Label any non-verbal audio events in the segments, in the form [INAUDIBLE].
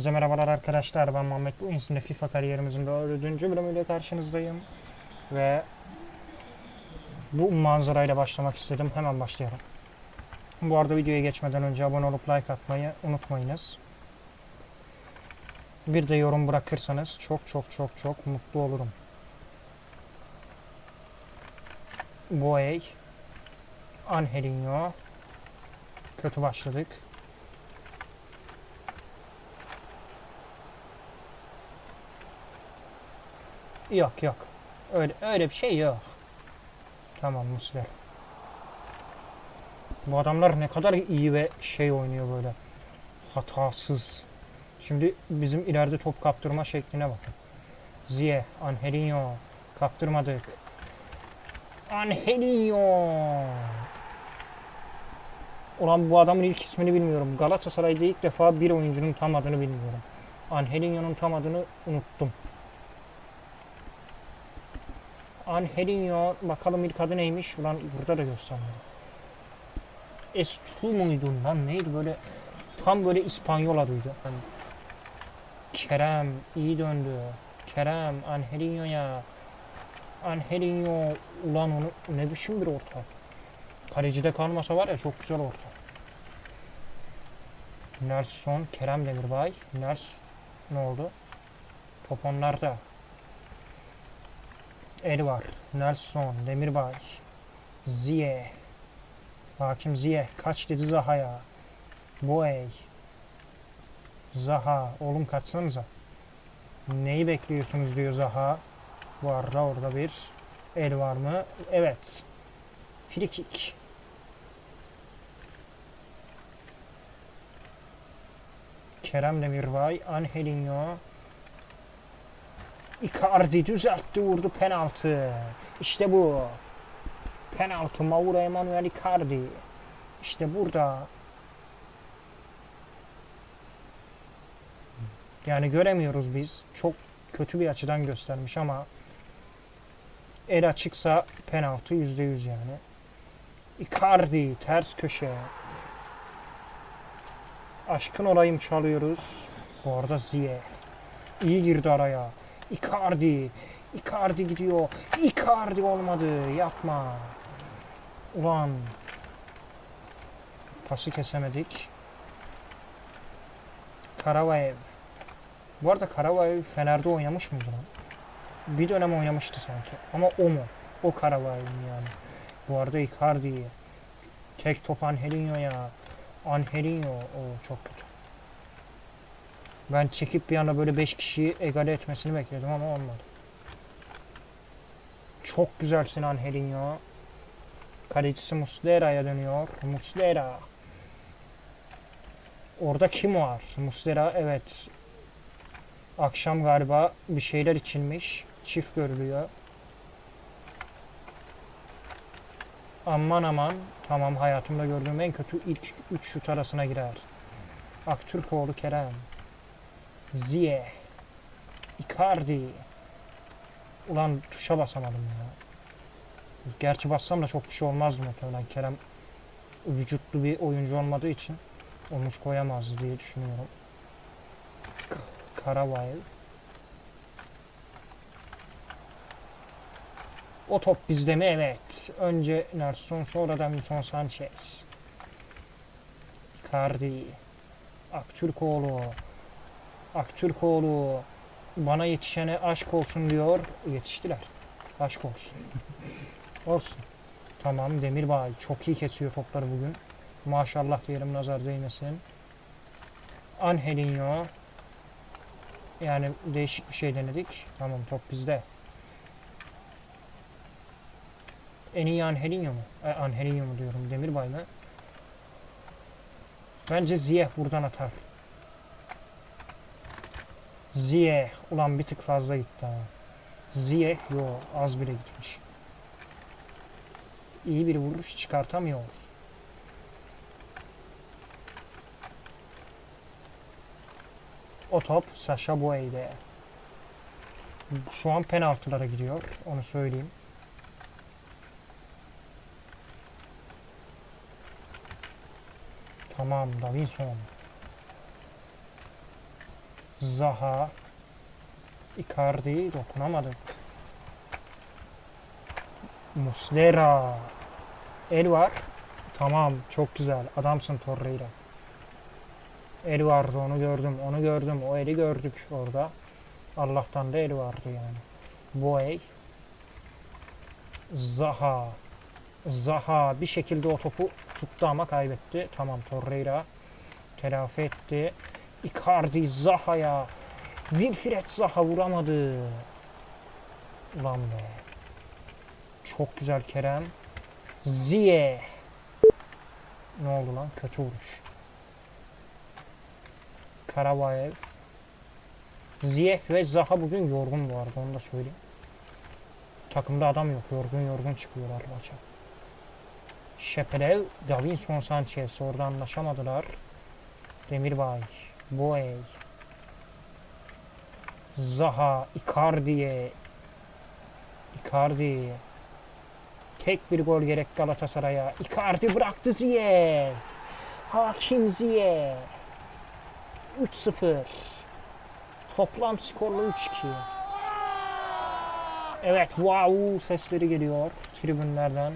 Hepinize merhabalar arkadaşlar. Ben Muhammed. Bu insinde FIFA kariyerimizin dördüncü bölümüyle karşınızdayım. Ve bu manzarayla başlamak istedim. Hemen başlayalım. Bu arada videoya geçmeden önce abone olup like atmayı unutmayınız. Bir de yorum bırakırsanız çok çok çok çok mutlu olurum. Boey Angelinho Kötü başladık. Yok yok. Öyle öyle bir şey yok. Tamam Muslera. Bu adamlar ne kadar iyi ve şey oynuyor böyle. Hatasız. Şimdi bizim ileride top kaptırma şekline bakın. Ziye, Angelinho. Kaptırmadık. Angelinho. Ulan bu adamın ilk ismini bilmiyorum. Galatasaray'da ilk defa bir oyuncunun tam adını bilmiyorum. Angelinho'nun tam adını unuttum. Angelinho bakalım ilk adı neymiş? Ulan burada da göstermedi. Estu muydun lan neydi böyle tam böyle İspanyol adıydı. Yani Kerem iyi döndü. Kerem Angelinho'ya Angelinho ulan onu ne biçim bir orta. Kalecide kalmasa var ya çok güzel orta. Nelson, Kerem Demirbay. Nels ne oldu? Top onlarda. El var. Nelson, Demirbay. Ziye. Hakim Ziye. Kaç dedi Zaha'ya. Boey. Zaha. Oğlum kaçsanıza. Neyi bekliyorsunuz diyor Zaha. Bu arada orada bir el var mı? Evet. Free kick. Kerem Demirbay, Angelinho, Icardi düzeltti vurdu penaltı. İşte bu. Penaltı Mauro Emanuel Icardi. İşte burada. Yani göremiyoruz biz. Çok kötü bir açıdan göstermiş ama el açıksa penaltı yüzde yüz yani. Icardi ters köşe. Aşkın olayım çalıyoruz. Bu arada Ziye. İyi girdi araya. Icardi. Icardi gidiyor. Icardi olmadı. Yapma. Ulan. Pası kesemedik. Karavaev. Bu arada Karavaev Fener'de oynamış mıydı lan? Bir dönem oynamıştı sanki. Ama o mu? O Karavaev mi yani? Bu arada Icardi. Tek top Angelinho'ya. Angelinho. O çok kötü. Ben çekip bir anda böyle 5 kişiyi egale etmesini bekledim ama olmadı. Çok güzelsin Angelinho. Kalecisi Muslera'ya dönüyor. Muslera. Orada kim var? Muslera evet. Akşam galiba bir şeyler içilmiş. Çift görülüyor. Aman aman. Tamam hayatımda gördüğüm en kötü ilk 3 şut arasına girer. Aktürkoğlu Kerem. Ziye. Icardi. Ulan tuşa basamadım ya. Gerçi bassam da çok bir şey olmazdı muhtemelen. Kerem vücutlu bir oyuncu olmadığı için omuz koyamazdı diye düşünüyorum. Karavayev. O top bizde mi? Evet. Önce Nelson sonra da Milton Sanchez. Icardi. Aktürkoğlu. Aktürkoğlu. Bana yetişene aşk olsun diyor. Yetiştiler. Aşk olsun. olsun. Tamam Demirbay çok iyi kesiyor topları bugün. Maşallah diyelim nazar değmesin. Angelinho. Yani değişik bir şey denedik. Tamam top bizde. En iyi Angelinho mu? E, Angelinho mu diyorum Demirbay mı? Bence Ziyeh buradan atar. Ziyeh. Ulan bir tık fazla gitti ha. Ziyeh. Yo az bile gitmiş. İyi bir vuruş çıkartamıyor. O top Sasha Boye'de. Şu an penaltılara gidiyor. Onu söyleyeyim. Tamam Davinson. Zaha. Icardi dokunamadı. Muslera. El var. Tamam çok güzel. Adamsın Torreira. El vardı onu gördüm. Onu gördüm. O eli gördük orada. Allah'tan da el vardı yani. Boey. Zaha. Zaha bir şekilde o topu tuttu ama kaybetti. Tamam Torreira telafi etti. Icardi Zaha'ya. Wilfried Zaha vuramadı. Ulan be. Çok güzel Kerem. Ziye. Ne oldu lan? Kötü vuruş. Karavayev. Ziyeh ve Zaha bugün yorgun bu arada onu da söyleyeyim. Takımda adam yok. Yorgun yorgun çıkıyorlar maça. Şepelev, Davinson Sanchez orada anlaşamadılar. Demirbay, Boey, Zaha, Icardi'ye, Icardi. Tek bir gol gerek Galatasaray'a. Icardi bıraktı Ziye. Hakim Ziye. 3-0. Toplam skorla 3-2. Evet, wow sesleri geliyor tribünlerden.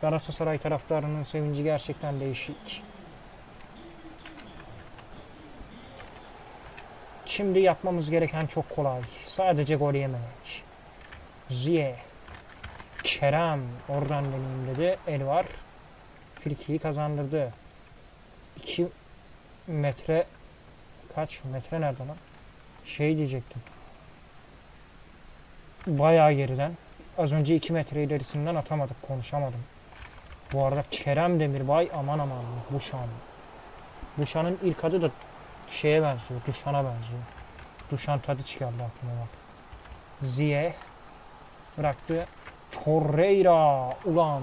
Galatasaray taraftarının sevinci gerçekten değişik. Şimdi yapmamız gereken çok kolay. Sadece gol yememek. Ziye. Kerem oradan deneyim dedi. El var. Filkiyi kazandırdı. 2 metre kaç metre nerede lan? Şey diyecektim. Bayağı geriden. Az önce 2 metre ilerisinden atamadık. Konuşamadım. Bu arada Kerem Demirbay aman aman Buşan. Buşan'ın ilk adı da şeye benziyor. Duşan'a benziyor. Duşan tadı çıkardı aklıma bak. Ziye bıraktı. Torreira ulan.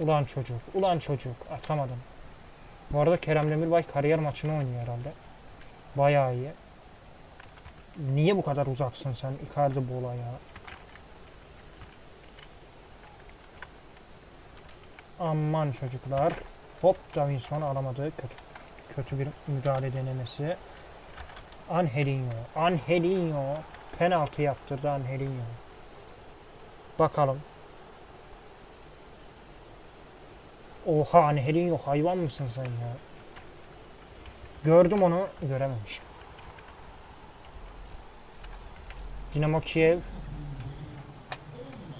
Ulan çocuk. Ulan çocuk. Atamadım. Bu arada Kerem Demirbay kariyer maçını oynuyor herhalde. Bayağı iyi. Niye bu kadar uzaksın sen Icardi Bola ya? Aman çocuklar. Hop Davinson alamadı. Kötü, kötü bir müdahale denemesi. Angelinho. Angelinho. Penaltı yaptırdı Angelinho. Bakalım. Oha Angelinho hayvan mısın sen ya? Gördüm onu görememişim. Dinamo Kiev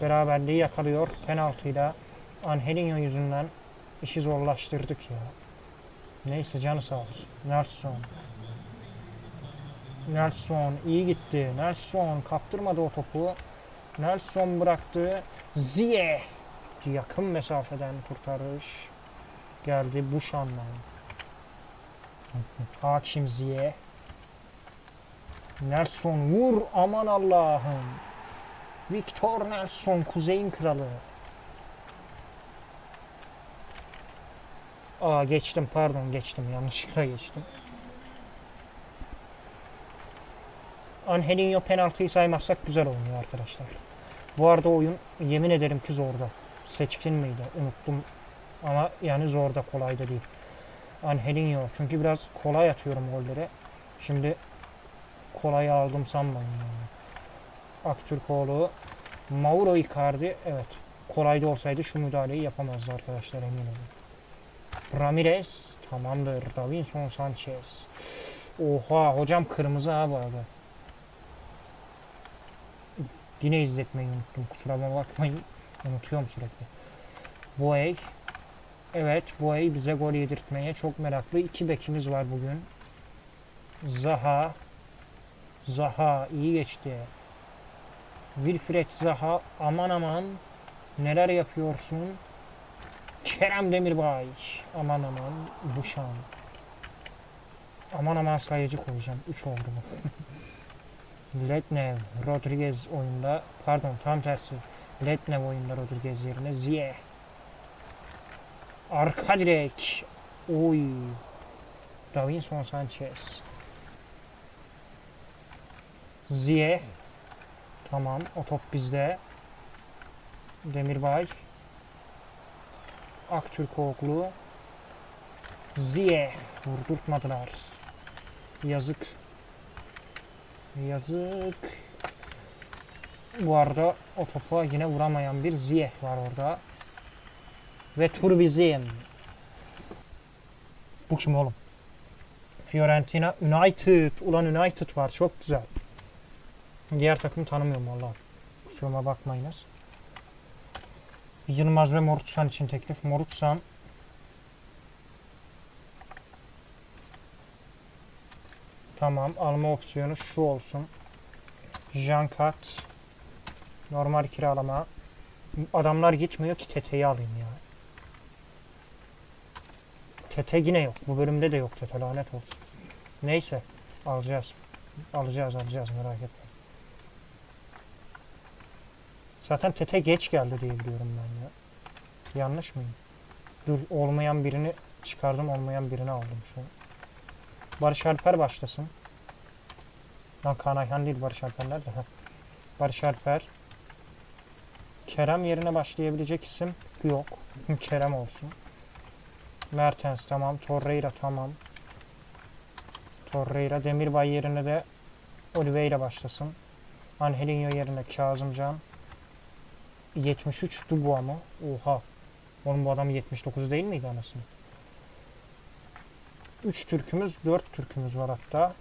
beraberliği yakalıyor penaltıyla. Angelinho yüzünden işi zorlaştırdık ya. Neyse canı sağ olsun. Nelson. Nelson iyi gitti. Nelson kaptırmadı o topu. Nelson bıraktı. Ziye yakın mesafeden kurtarış geldi Buşan'la. [LAUGHS] Hakim Ziye. Nelson vur aman Allah'ım. Victor Nelson Kuzey'in kralı. Aa geçtim pardon geçtim yanlışlıkla geçtim. Angelinho penaltıyı saymazsak güzel oynuyor arkadaşlar. Bu arada oyun yemin ederim ki zorda. Seçkin miydi? Unuttum. Ama yani zorda kolay da değil. Angelinho. Çünkü biraz kolay atıyorum golleri. Şimdi kolay aldım sanmayın yani. Aktürkoğlu. Mauro Icardi. Evet. Kolay da olsaydı şu müdahaleyi yapamazdı arkadaşlar emin olun. Ramirez. Tamamdır. Davinson Sanchez. Oha hocam kırmızı ha bu arada. Yine izletmeyi unuttum. Kusura bakmayın. Unutuyorum sürekli. Boey. Evet Boey bize gol yedirtmeye çok meraklı. İki bekimiz var bugün. Zaha. Zaha iyi geçti. Wilfred Zaha aman aman neler yapıyorsun? Kerem Demirbay aman aman Buşan. Aman aman sayıcı koyacağım. 3 oldu bu. [LAUGHS] Letnev, Rodriguez oyunda, pardon tam tersi. Letnev oyunda Rodriguez yerine Ziye. Arka direk. Oy. Davinson Sanchez. Ziye. Tamam o top bizde. Demirbay. Aktürkoğlu. Ziye. Vurdurtmadılar. Yazık Yazık. Bu arada o topa yine vuramayan bir Ziyeh var orada. Ve tur bizim. Bu kim oğlum? Fiorentina United. Ulan United var. Çok güzel. Diğer takımı tanımıyorum valla. Kusuruma bakmayınız. Yılmaz ve Morutsan için teklif. Morutsan Tamam alma opsiyonu şu olsun. Jankat normal kiralama. Adamlar gitmiyor ki TT'yi alayım ya. TT yine yok. Bu bölümde de yok TT lanet olsun. Neyse alacağız. Alacağız alacağız merak etme. Zaten TT geç geldi diye biliyorum ben ya. Yanlış mıyım? Dur olmayan birini çıkardım olmayan birini aldım şu an. Barış Alper başlasın. Lan Kaan Ayhan değil Barış Alper nerede? Heh. Barış Alper. Kerem yerine başlayabilecek isim yok. [LAUGHS] Kerem olsun. Mertens tamam. Torreira tamam. Torreira. Demirbay yerine de Oliveira başlasın. Angelinho yerine Kazımcan. 73 Dubois mı? Oha. Oğlum bu adam 79 değil miydi anasını? 3 Türkümüz, 4 Türkümüz var hatta.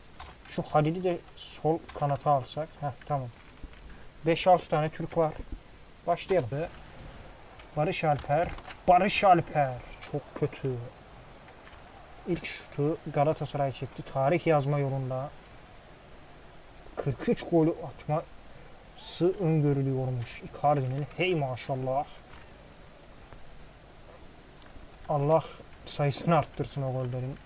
Şu Halil'i de sol kanata alsak. Heh tamam. 5-6 tane Türk var. Başlayalım. Barış Alper. Barış Alper. Çok kötü. İlk şutu Galatasaray çekti. Tarih yazma yolunda. 43 golü atması öngörülüyormuş. Icardi'nin. Hey maşallah. Allah sayısını arttırsın o gollerin.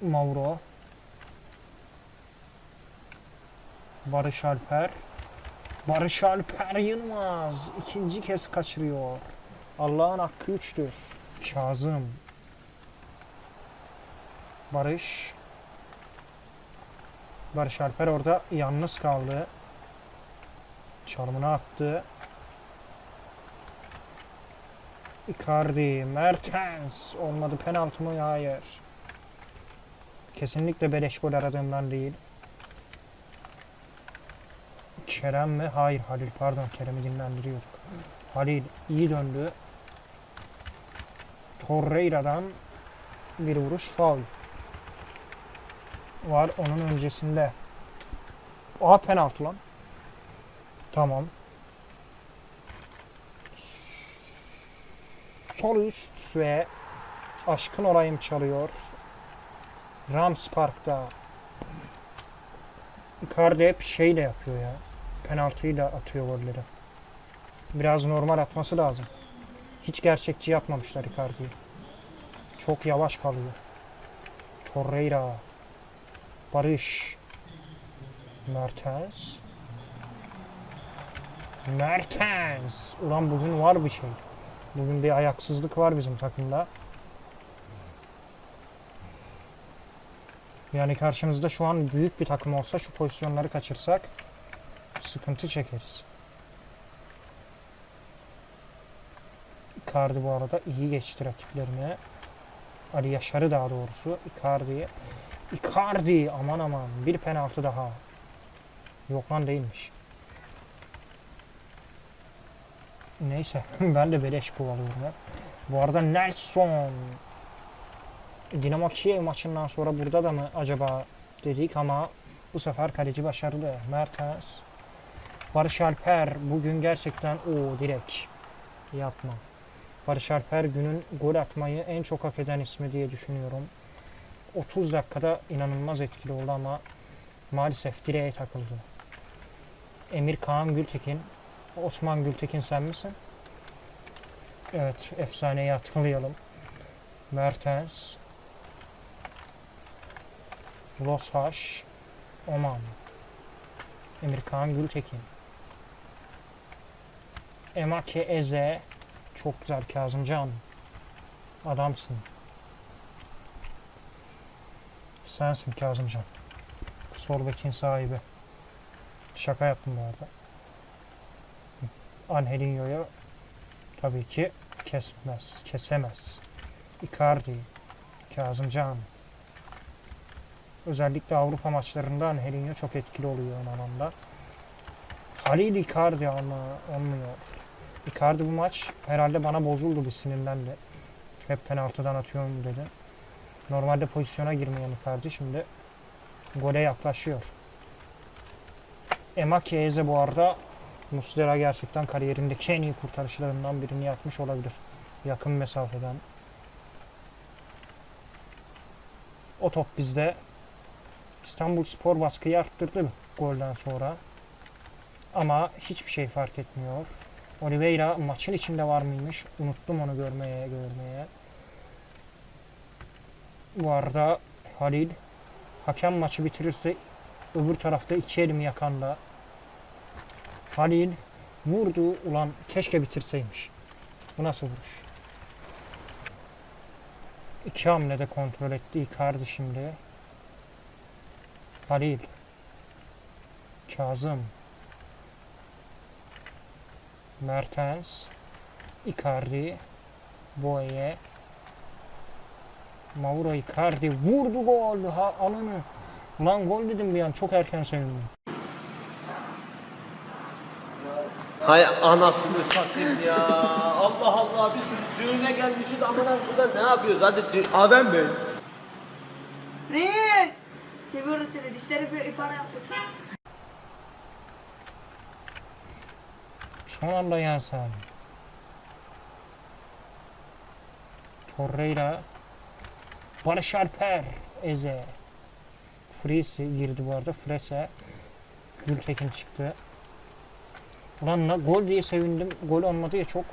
Mauro. Barış Alper. Barış Alper Yılmaz ikinci kez kaçırıyor. Allah'ın hakkı üçtür. Kazım. Barış. Barış Alper orada yalnız kaldı. Çalımını attı. Icardi, Mertens. Olmadı penaltı mı? Hayır. Kesinlikle beleş gol aradığımdan değil. Kerem mi? Hayır Halil pardon Kerem'i dinlendiriyorduk. Halil iyi döndü. Torreira'dan bir vuruş faul. Var onun öncesinde. Aa penaltı lan. Tamam. Sol üst ve aşkın olayım çalıyor. Rams Park'ta Icardi hep şeyle yapıyor ya. Penaltıyla atıyor golleri. Biraz normal atması lazım. Hiç gerçekçi yapmamışlar Icardi'yi. Çok yavaş kalıyor. Torreira. Barış. Mertens. Mertens. Ulan bugün var bir şey. Bugün bir ayaksızlık var bizim takımda. Yani karşımızda şu an büyük bir takım olsa şu pozisyonları kaçırsak sıkıntı çekeriz. Icardi bu arada iyi geçti rakiplerine. Ali Yaşar'ı daha doğrusu. Icardi. Icardi aman aman bir penaltı daha. Yok lan değilmiş. Neyse [LAUGHS] ben de beleş kovalıyorum ya. Bu arada Nelson Dinamo Kiev maçından sonra burada da mı acaba dedik ama bu sefer kaleci başarılı. Mertens. Barış Alper bugün gerçekten o direkt yapma. Barış Alper günün gol atmayı en çok hak eden ismi diye düşünüyorum. 30 dakikada inanılmaz etkili oldu ama maalesef direğe takıldı. Emir Kaan Gültekin. Osman Gültekin sen misin? Evet, efsaneyi hatırlayalım. Mertens. Loshaş. Oman. Emirkan Gültekin. Emake Eze. Çok güzel Kazımcan. Adamsın. Sensin Kazımcan. Sorbekin sahibi. Şaka yaptım bu arada. Angelinho'ya tabii ki kesmez, kesemez. Icardi, Kazımcan. Özellikle Avrupa maçlarında Angelinho çok etkili oluyor ön alanda. Halil Icardi ama olmuyor. Icardi bu maç herhalde bana bozuldu bir sinirlendi. Hep penaltıdan atıyorum dedi. Normalde pozisyona girmeyen Icardi şimdi gole yaklaşıyor. Emaki Eze bu arada Muslera gerçekten kariyerindeki en iyi kurtarışlarından birini yapmış olabilir. Yakın mesafeden. O top bizde. İstanbul Spor baskıyı arttırdı golden sonra. Ama hiçbir şey fark etmiyor. Oliveira maçın içinde var mıymış? Unuttum onu görmeye görmeye. Bu arada Halil hakem maçı bitirirse öbür tarafta iki elimi yakanda Halil vurdu ulan keşke bitirseymiş. Bu nasıl vuruş? İki hamlede kontrol etti Icardi şimdi. Halil. Kazım. Mertens. Icardi. Boye. Mauro Icardi vurdu gol. Ha ananı. Lan gol dedim bir an çok erken sevindim. Hay anasını satayım ya. Allah Allah biz düğüne gelmişiz amına burada ne yapıyoruz? Hadi dü- Adem Bey. Reis! Seviyoruz seni. Dişleri bir ipana yap bakayım. Son anda Yansen. Torreira. Barış Alper. Eze. Frisi girdi bu arada. Frese. Gültekin çıktı. Ulan la, gol diye sevindim. Gol olmadı diye çok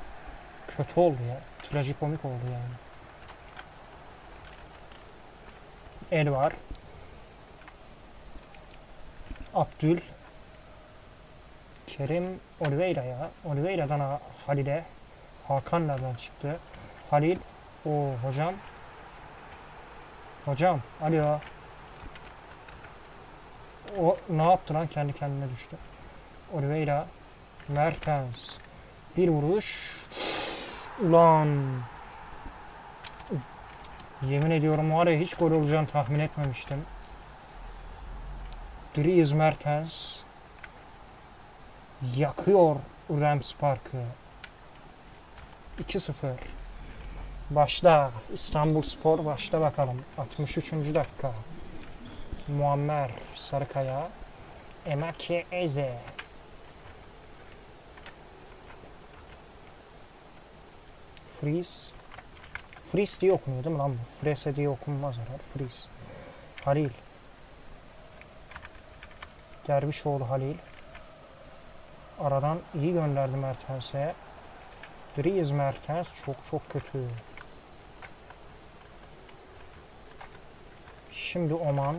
kötü oldu ya. Trajikomik oldu yani. El var. Abdül. Kerim Oliveira ya. Oliveira'dan Ha- Halil'e. Hakan nereden çıktı? Halil. O hocam. Hocam. Alo. O ne yaptı lan? Kendi kendine düştü. Oliveira. Mertens. Bir vuruş. Ulan. Yemin ediyorum var ya hiç gol olacağını tahmin etmemiştim. Dries Mertens yakıyor Rams Park'ı. 2-0. Başla. İstanbul Spor başla bakalım. 63. dakika. Muammer Sarıkaya. Emake Eze. Fries. Fries diye okunuyor değil mi lan bu? Frese diye okunmaz herhalde. Fries. Halil. Dervişoğlu Halil. Aradan iyi gönderdi Mertens'e. Dries Mertens çok çok kötü. Şimdi Oman.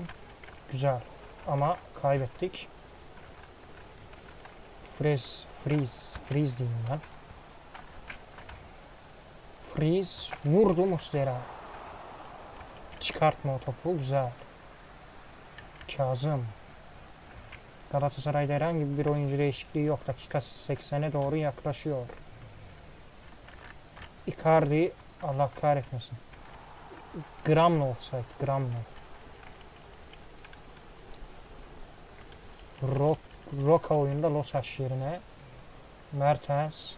Güzel. Ama kaybettik. Friz, Friz, Friz diyeyim ben. Friz vurdu Muslera. Çıkartma o topu. Güzel. Kazım. Galatasaray'da herhangi bir oyuncu değişikliği yok. Dakika 80'e doğru yaklaşıyor. Icardi Allah kahretmesin. Gramla offside. Gramla. Ro Roka oyunda Losas yerine Mertens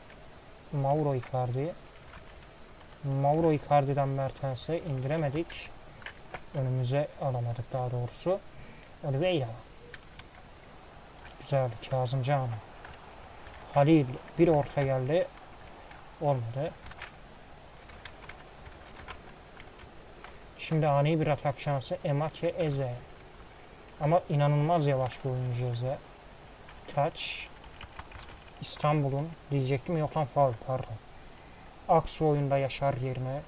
Mauro Icardi Mauro Icardi'den Mertens'e indiremedik. Önümüze alamadık daha doğrusu. Oliveira Güzel Kazımcan. Halil bir orta geldi. Olmadı. Şimdi ani bir atak şansı Emake Eze. Ama inanılmaz yavaş bir oyuncu Eze. Touch. İstanbul'un diyecektim yok lan faul pardon. Aksu oyunda Yaşar yerine.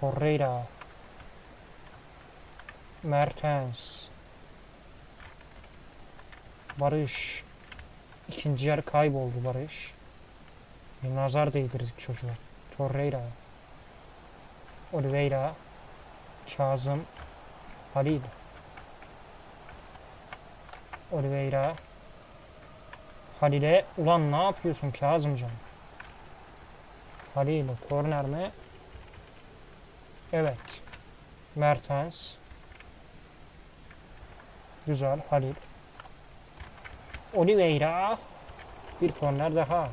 Torreira. Mertens. Barış. İkinci yarı kayboldu Barış. Bir nazar değdirdik çocuğa. Torreira. Oliveira. Kazım. Halil. Oliveira. Halil'e ulan ne yapıyorsun Kazımcan? Halil korner mi? Evet. Mertens. Güzel. Halil. Oliveira. Bir korner daha.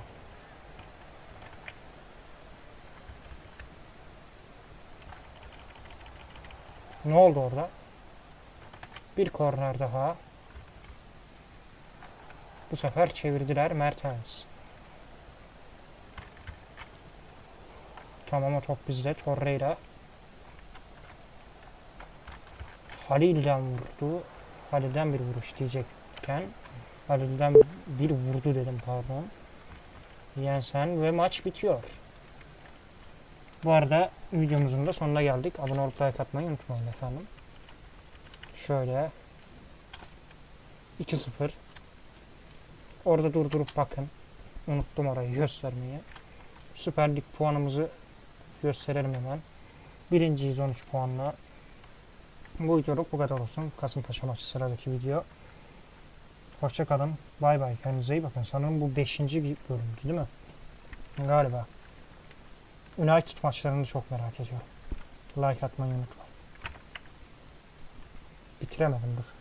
Ne oldu orada? Bir korner daha. Bu sefer çevirdiler Mertens. Tamam o top bizde. Torreira. Halil'den vurdu. Halil'den bir vuruş diyecekken Halil'den bir vurdu dedim pardon. Jensen ve maç bitiyor. Bu arada videomuzun da sonuna geldik. Abone olup like atmayı unutmayın efendim. Şöyle 2-0 Orada durdurup bakın. Unuttum orayı göstermeyi. Süper Lig puanımızı gösterelim hemen. Birinciyiz 13 puanla. Bu videoluk bu kadar olsun. Kasımpaşa maçı sıradaki video. Hoşçakalın. Bay bay. Kendinize iyi bakın. Sanırım bu 5. bölümdü değil mi? Galiba. United maçlarını çok merak ediyorum. Like atmayı unutmayın. Bitiremedim dur.